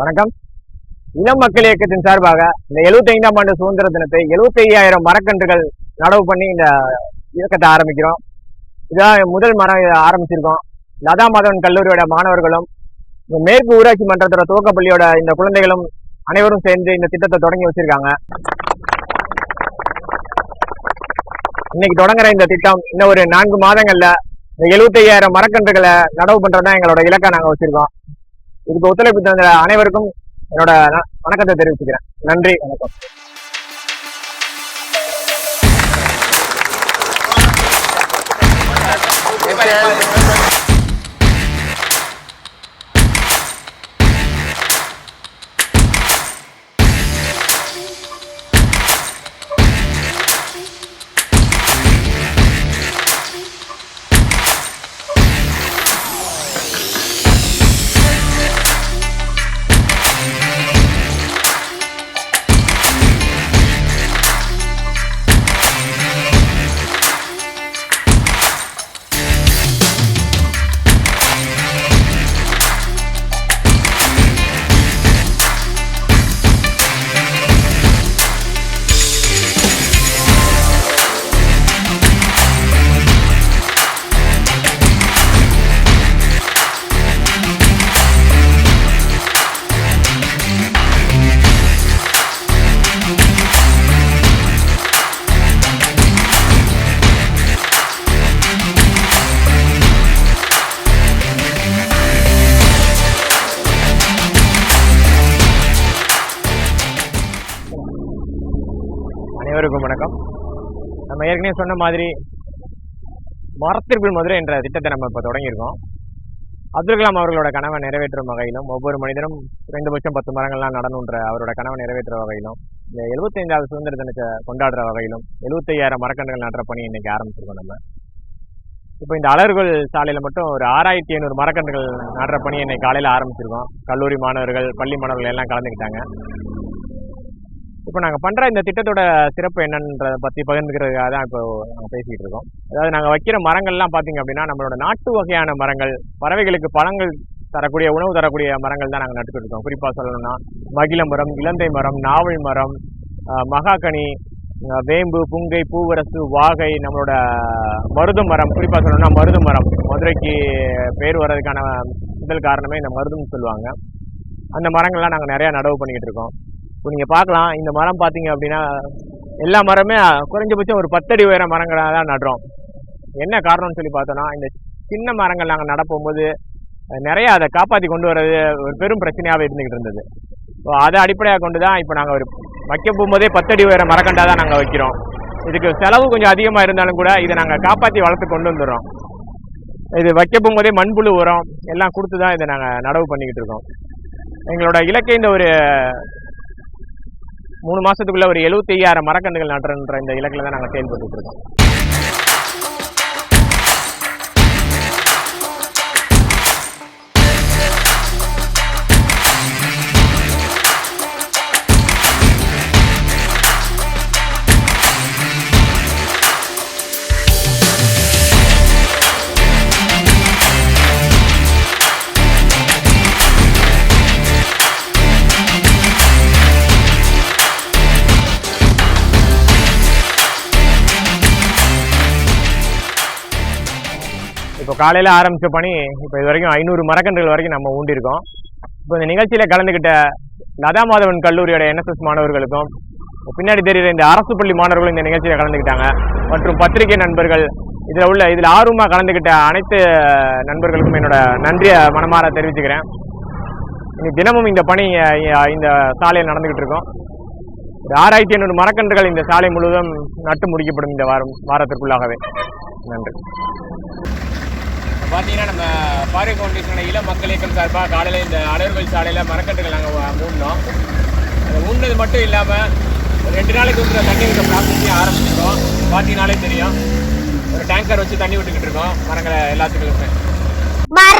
வணக்கம். இளம் மக்கள் இயக்கத்தின் சார்பாக இந்த 75ஆம் ஆண்டு சுதந்திர தினத்தை 75000 மரக்கன்றுகள் நடவு பண்ணி இந்த இயக்கத்தை ஆரம்பிக்கிறோம். இதான் முதல் மரம் ஆரம்பிச்சிருக்கோம். லதா மாதவன் கல்லூரியோட மாணவர்களும் இந்த மேற்கு ஊராட்சி மன்றத்தோட துவக்கப்பள்ளியோட இந்த குழந்தைகளும் அனைவரும் சேர்ந்து இந்த திட்டத்தை தொடங்கி வச்சிருக்காங்க. இன்னைக்கு தொடங்குற இந்த திட்டம் இன்னும் ஒரு நான்கு மாதங்கள்ல இந்த 75000 மரக்கன்றுகளை நடவு பண்றதுதான் எங்களோட இலக்கா நாங்க வச்சிருக்கோம். இதுக்கு ஒத்துழைப்பு தந்த அனைவருக்கும் என்னோட வணக்கத்தை தெரிவிச்சுக்கிறேன். நன்றி வணக்கம். அனைவருக்கும் வணக்கம். நம்ம ஏற்கனவே சொன்ன மாதிரி மரத்திற்குள் மதுரை என்ற திட்டத்தை நம்ம இப்போ தொடங்கியிருக்கோம். அப்துல் கலாம் அவர்களோட கனவை நிறைவேற்றும் வகையிலும் ஒவ்வொரு மனிதனும் குறைந்தபட்சம் பத்து மரங்கள்லாம் நடணுன்ற அவரோட கனவை நிறைவேற்றுற வகையிலும் இந்த 75வது சுதந்திர தினத்தை கொண்டாடுற வகையிலும் 75000 மரக்கன்றுகள் நடுற பணி இன்னைக்கு ஆரம்பிச்சிருக்கோம் நம்ம. இப்போ இந்த அலர்கள் சாலையில் மட்டும் ஒரு ஆறாயிரத்தி ஐநூறு மரக்கன்றுகள் நடுற பணி இன்னைக்கு காலையில் ஆரம்பிச்சிருக்கோம். கல்லூரி மாணவர்கள் பள்ளி மாணவர்கள் எல்லாம் கலந்துக்கிட்டாங்க. இப்போ நாங்கள் பண்ணுற இந்த திட்டத்தோட சிறப்பு என்னன்றதை பற்றி பகிர்ந்துக்கிறதுக்காக தான் இப்போ நாங்கள் பேசிகிட்டு இருக்கோம். அதாவது நாங்கள் வைக்கிற மரங்கள்லாம் பார்த்தீங்க அப்படின்னா நம்மளோட நாட்டு வகையான மரங்கள் பறவைகளுக்கு பழங்கள் தரக்கூடிய உணவு தரக்கூடிய மரங்கள் தான் நாங்கள் நட்டுக்கிட்டு இருக்கோம். குறிப்பாக சொல்லணும்னா மகிழ மரம் இலந்தை மரம் நாவல் மரம் மகாகனி வேம்பு புங்கை பூவரசு வாகை நம்மளோட மருது மரம் குறிப்பாக சொல்லணும்னா மருது மரம். மதுரைக்கு பேர் வர்றதுக்கான முதல் காரணமே இந்த மருதுன்னு சொல்லுவாங்க. அந்த மரங்கள்லாம் நாங்கள் நிறையா நடவு பண்ணிக்கிட்டு இருக்கோம். இப்போ நீங்கள் பார்க்கலாம் இந்த மரம் பார்த்தீங்க அப்படின்னா எல்லா மரமே குறைஞ்சபட்சம் ஒரு பத்தடி உயர மரங்களாக தான் நடுறோம். என்ன காரணம்னு சொல்லி பார்த்தோன்னா இந்த சின்ன மரங்கள் நாங்கள் நடப்போகும்போது நிறைய அதை காப்பாற்றி கொண்டு வர்றது ஒரு பெரும் பிரச்சனையாகவே இருந்துக்கிட்டு இருந்தது. ஸோ அதை அடிப்படையாக கொண்டு தான் இப்போ நாங்கள் ஒரு வைக்க போகும்போதே பத்தடி உயர மரக்கண்டாக தான் நாங்கள் வைக்கிறோம். இதுக்கு செலவு கொஞ்சம் அதிகமாக இருந்தாலும் கூட இதை நாங்கள் காப்பாற்றி வளர்த்து கொண்டு வந்துடுறோம். இது வைக்க போகும்போதே மண்புழு உரம் எல்லாம் கொடுத்து தான் இதை நாங்கள் நடவு பண்ணிக்கிட்டு இருக்கோம். எங்களோட இலக்கை இந்த ஒரு மூணு மாசத்துக்குள்ள ஒரு 75000 மரக்கன்றுகள் நடுறன்ற இந்த இலக்கில் தான் நாங்கள் செயல்பட்டு இருக்கோம். இப்போ காலையில் ஆரம்பித்த பணி இப்போ இது வரைக்கும் ஐநூறு மரக்கன்றுகள் வரைக்கும் நம்ம ஊண்டியிருக்கோம் இப்போ இந்த நிகழ்ச்சியில் கலந்துக்கிட்ட லதா மாதவன் கல்லூரியோட என்எஸ்எஸ் மாணவர்களுக்கும் பின்னாடி தெரிகிற இந்த அரசு பள்ளி மாணவர்களும் இந்த நிகழ்ச்சியில் கலந்துக்கிட்டாங்க மற்றும் பத்திரிகை நண்பர்கள் இதில் உள்ள இதில் ஆர்வமாக கலந்துக்கிட்ட அனைத்து நண்பர்களுக்கும் என்னோட நன்றியை மனமாற தெரிவிச்சுக்கிறேன். இனி தினமும் இந்த பணி இந்த சாலையில் நடந்துக்கிட்டு இருக்கோம். ஒரு ஆறாயிரத்தி ஐநூறு மரக்கன்றுகள் இந்த சாலை முழுவதும் நட்டு முடிக்கப்படும் இந்த வாரம் வாரத்திற்குள்ளாகவே. நன்றி. பார்த்தீங்கன்னா நம்ம பாரி ஃபவுண்டேஷனோட இள மக்கள் இயக்கம் சார்பாக காலையில் இந்த அலர்வல் சாலையில் மரக்கட்டுகள் நாங்கள் மூடினோம். அதை ஊன்னது மட்டும் இல்லாமல் ரெண்டு நாளைக்கு வந்து தண்ணி விட்ட ப்ராசஸையும் ஆரம்பிச்சிருக்கோம் பார்த்தீங்கனாலே தெரியும். ஒரு டேங்கர் வச்சு தண்ணி விட்டுக்கிட்டு இருக்கோம். மரங்களை எல்லாத்துக்குமே. மர